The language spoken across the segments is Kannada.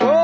Oh.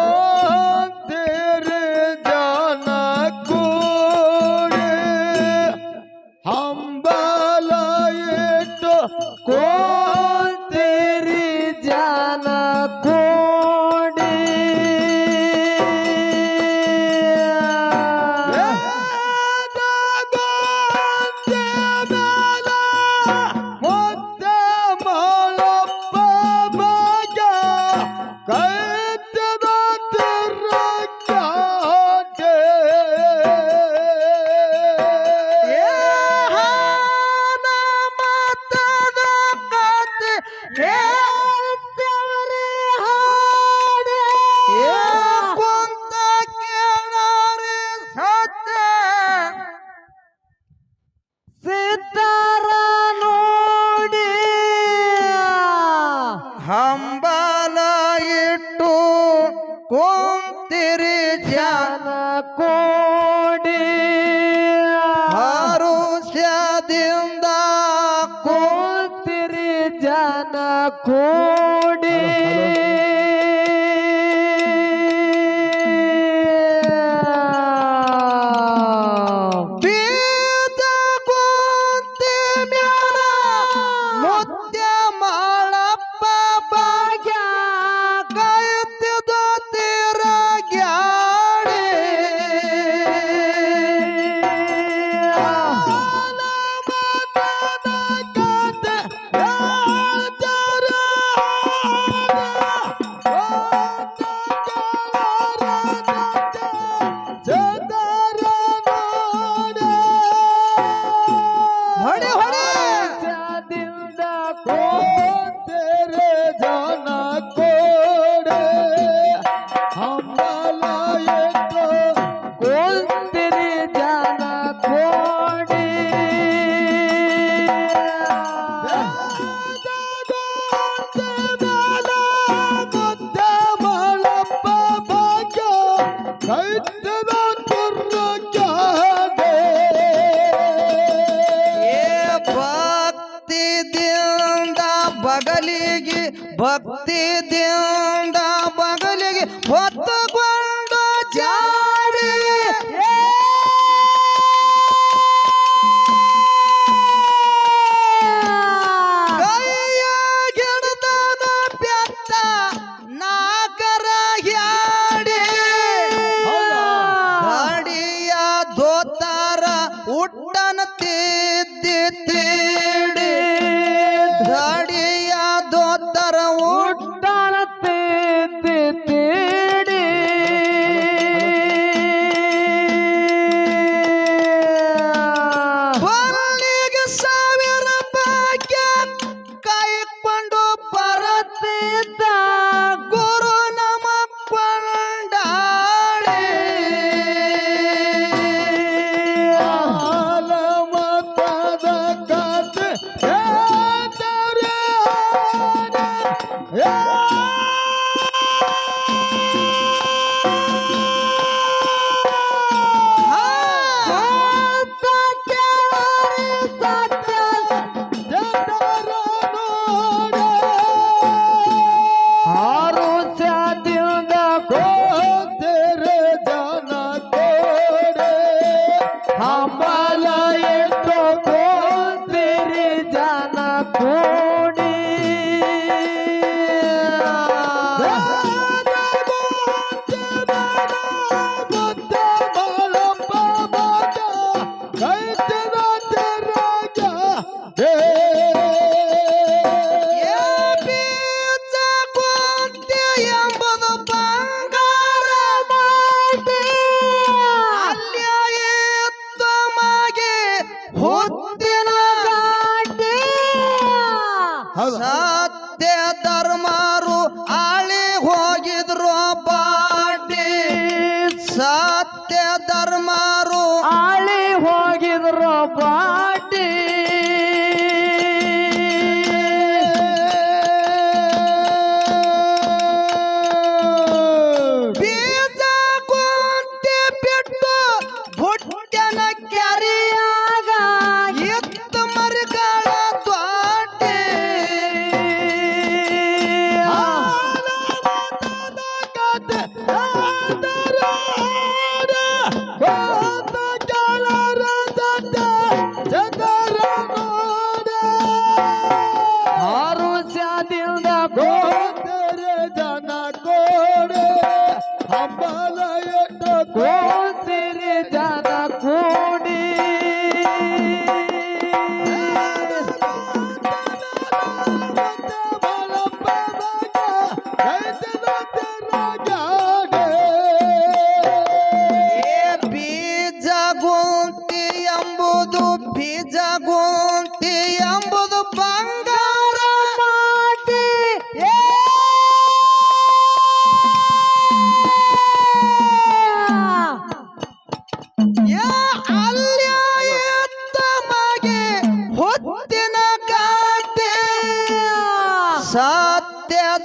ಕೂಡಿ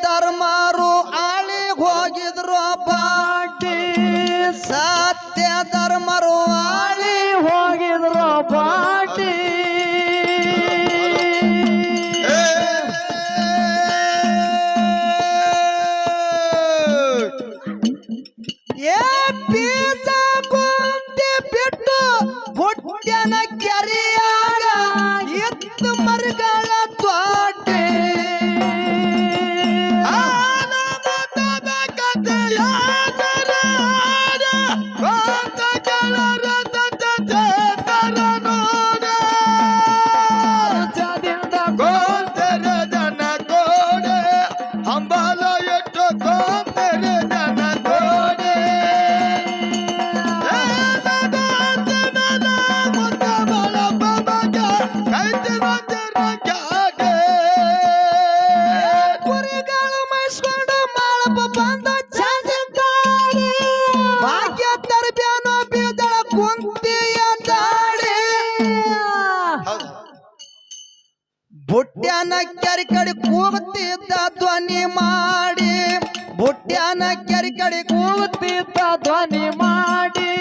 তার মার ಹುಟ್ಟ್ಯಾನ ಕೆರಿ ಕಡೆ ಕೂತಿದ್ದ ಧ್ವನಿ ಮಾಡಿ.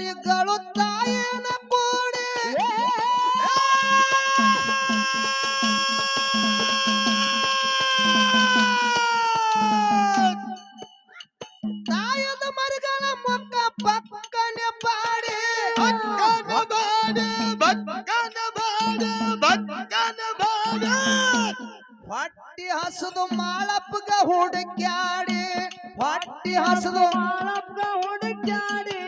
ನುಡಿಗಳು ತಾಯನ ಪೂಡೆ ತಾಯದ ಮರಗಳ ಮೊಕ್ಕ ಪಕ್ಕನೆ ಬಾಡಿ. ಪಕ್ಕನ ಬಾಡಿ ಬಕ್ಕನ ಬಾಡಿ ಬಕ್ಕನ ಬಾಡಿ. ಹೊಟ್ಟಿ ಹಸುದು ಮಾಳಪ್ಪಗ ಹುಡುಕ್ಯಾಡಿ. ಹೊಟ್ಟಿ ಹಸುದು ಮಾಳಪ್ಪಗ ಹುಡುಕ್ಯಾಡಿ.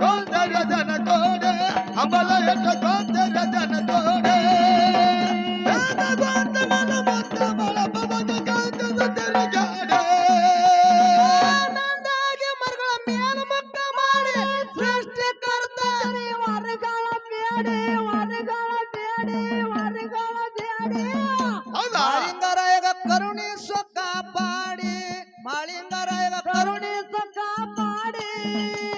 ಗೊಂದರ ಜನ ಕೋಡೆ ಅಂಬಲ ಎಟ್ಟ ಗೊಂದರ れ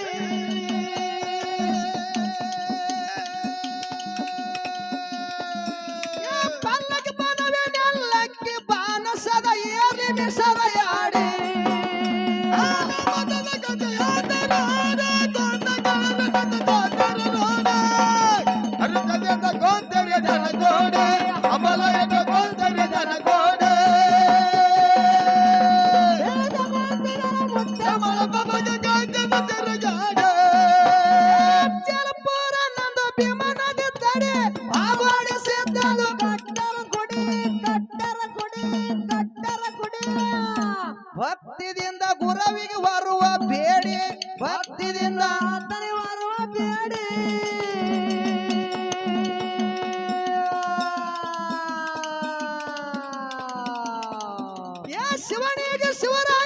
ಶಿವನಿಗೆ ಶಿವರಾಯ